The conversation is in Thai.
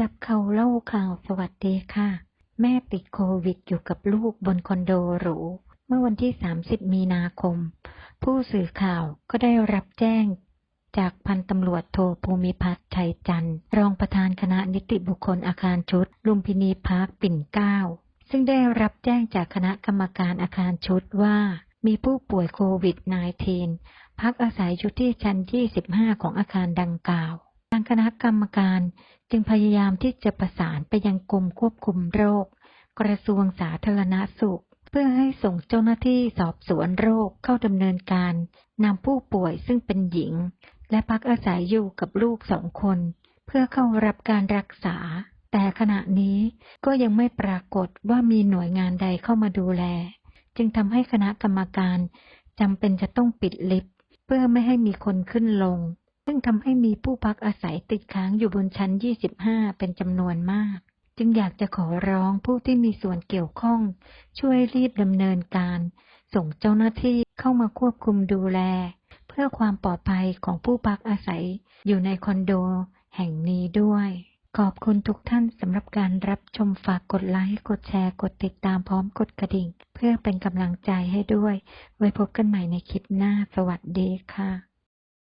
จับเขาเล่าข่าวสวัสดีค่ะ แม่ติดโควิดอยู่กับลูกบนคอนโดหรู เมื่อวันที่ 30 มีนาคม ผู้สื่อข่าวก็ได้รับแจ้ง จากพันตำรวจโทภูมิพัฒน์ชัยจันทร์ รองประธานคณะนิติบุคคลอาคารชุด ลุมพินีพาร์คปิ่นเกล้า ซึ่งได้รับแจ้งจากคณะกรรมการอาคารชุดว่ามีผู้ป่วยโควิด -19 พักอาศัยอยู่ที่ชั้น 25 ของอาคารดังกล่าวางคณะกรรมการจึงพยายามที่จะประสานไปยังกรมควบคุมโรค กระทรวงสาธารณสุข เพื่อให้ส่งเจ้าหน้าที่สอบสวนโรคเข้าดำเนินการนำผู้ป่วยซึ่งเป็นหญิง และพักอาศัยอยู่กับลูกสองคน เพื่อเข้ารับการรักษา แต่ขณะนี้ก็ยังไม่ปรากฏว่ามีหน่วยงานใดเข้ามาดูแล จึงทำให้คณะกรรมการจำเป็นจะต้องปิดลิฟต์เพื่อไม่ให้มีคนขึ้นลง งทำให้มีผู้พักอาศัยติดค้างอยู่บนชั้น 25 เป็นจำนวนมาก จึงอยากจะขอร้องผู้ที่มีส่วนเกี่ยวข้อง ช่วยรีบดำเนินการ ส่งเจ้าหน้าที่เข้ามาควบคุมดูแล เพื่อความปลอดภัยของผู้พักอาศัยอยู่ในคอนโดแห่งนี้ด้วยขอบคุณทุกท่านสำหรับการรับชมฝากกดไลค์ กดแชร์ กดติดตามพร้อมกดกระดิ่ง เพื่อเป็นกำลังใจให้ด้วย ไว้พบกันใหม่ในคลิปหน้า สวัสดีค่ะ